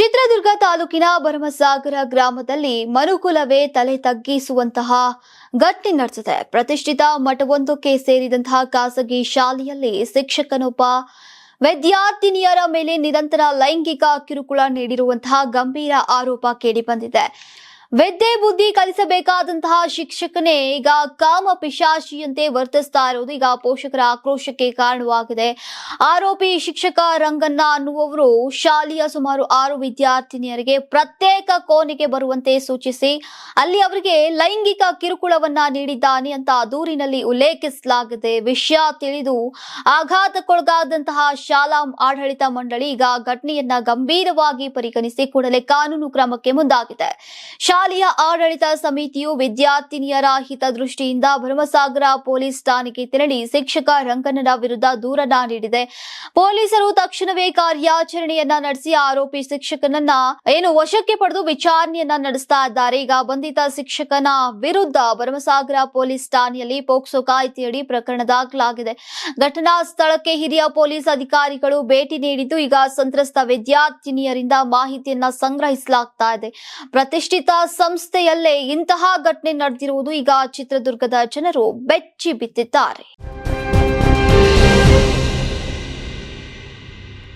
ಚಿತ್ರದುರ್ಗ ತಾಲೂಕಿನ ಭರಮಸಾಗರ ಗ್ರಾಮದಲ್ಲಿ ಮನುಕುಲವೇ ತಲೆ ತಗ್ಗಿಸುವಂತಹ ಘಟನೆ ನಡೆಸಿದೆ ಪ್ರತಿಷ್ಠಿತ ಮಠವೊಂದಕ್ಕೆ ಸೇರಿದಂತಹ ಖಾಸಗಿ ಶಾಲೆಯಲ್ಲಿ ಶಿಕ್ಷಕನೊಬ್ಬ ವಿದ್ಯಾರ್ಥಿನಿಯರ ಮೇಲೆ ನಿರಂತರ ಲೈಂಗಿಕ ಕಿರುಕುಳ ನೀಡಿರುವಂತಹ ಗಂಭೀರ ಆರೋಪ ಕೇಳಿಬಂದಿದೆ ವಿದ್ಯೆ ಬುದ್ಧಿ ಕಲಿಸಬೇಕಾದಂತಹ ಶಿಕ್ಷಕನೇ ಈಗ ಕಾಮ ಪಿಶಾಚಿಯಂತೆ ವರ್ತಿಸ್ತಾ ಇರೋದು ಈಗ ಪೋಷಕರ ಆಕ್ರೋಶಕ್ಕೆ ಕಾರಣವಾಗಿದೆ. ಆರೋಪಿ ಶಿಕ್ಷಕ ರಂಗಣ್ಣ ಅನ್ನುವವರು ಶಾಲೆಯ ಸುಮಾರು ಆರು ವಿದ್ಯಾರ್ಥಿನಿಯರಿಗೆ ಪ್ರತ್ಯೇಕ ಕೋಣೆಗೆ ಬರುವಂತೆ ಸೂಚಿಸಿ, ಅಲ್ಲಿ ಅವರಿಗೆ ಲೈಂಗಿಕ ಕಿರುಕುಳವನ್ನ ನೀಡಿದ್ದಾನೆ ಅಂತ ದೂರಿನಲ್ಲಿ ಉಲ್ಲೇಖಿಸಲಾಗಿದೆ ವಿಷಯ ತಿಳಿದು ಆಘಾತಕ್ಕೊಳಗಾದಂತಹ ಶಾಲಾ ಆಡಳಿತ ಮಂಡಳಿ ಈಗ ಘಟನೆಯನ್ನ ಗಂಭೀರವಾಗಿ ಪರಿಗಣಿಸಿ ಕೂಡಲೇ ಕಾನೂನು ಕ್ರಮಕ್ಕೆ ಮುಂದಾಗಿದೆ. ಶಾಲೆಯ ಆಡಳಿತ ಸಮಿತಿಯು ವಿದ್ಯಾರ್ಥಿನಿಯರ ಹಿತದೃಷ್ಟಿಯಿಂದ ಭರಮಸಾಗರ ಪೊಲೀಸ್ ಠಾಣೆಗೆ ತೆರಳಿ ಶಿಕ್ಷಕ ರಂಗಣ್ಣನ ವಿರುದ್ಧ ದೂರನ್ನ ನೀಡಿದೆ. ಪೊಲೀಸರು ತಕ್ಷಣವೇ ಕಾರ್ಯಾಚರಣೆಯನ್ನ ನಡೆಸಿ ಆರೋಪಿ ಶಿಕ್ಷಕನನ್ನ ಏನು ವಶಕ್ಕೆ ಪಡೆದು ವಿಚಾರಣೆಯನ್ನ ನಡೆಸ್ತಾ ಇದ್ದಾರೆ. ಈಗ ಬಂಧಿತ ಶಿಕ್ಷಕನ ವಿರುದ್ಧ ಭರಮಸಾಗರ ಪೊಲೀಸ್ ಠಾಣೆಯಲ್ಲಿ ಪೋಕ್ಸೋ ಕಾಯ್ದೆಯಡಿ ಪ್ರಕರಣ ದಾಖಲಾಗಿದೆ. ಘಟನಾ ಸ್ಥಳಕ್ಕೆ ಹಿರಿಯ ಪೊಲೀಸ್ ಅಧಿಕಾರಿಗಳು ಭೇಟಿ ನೀಡಿದ್ದು, ಈಗ ಸಂತ್ರಸ್ತ ವಿದ್ಯಾರ್ಥಿನಿಯರಿಂದ ಮಾಹಿತಿಯನ್ನ ಸಂಗ್ರಹಿಸಲಾಗ್ತಾ ಇದೆ. ಪ್ರತಿಷ್ಠಿತ ಸಂಸ್ಥೆಯಲ್ಲೇ ಇಂತಹ ಘಟನೆ ನಡೆದಿರುವುದು ಈಗ ಚಿತ್ರದುರ್ಗದ ಜನರು ಬೆಚ್ಚಿ ಬಿದ್ದಿದ್ದಾರೆ.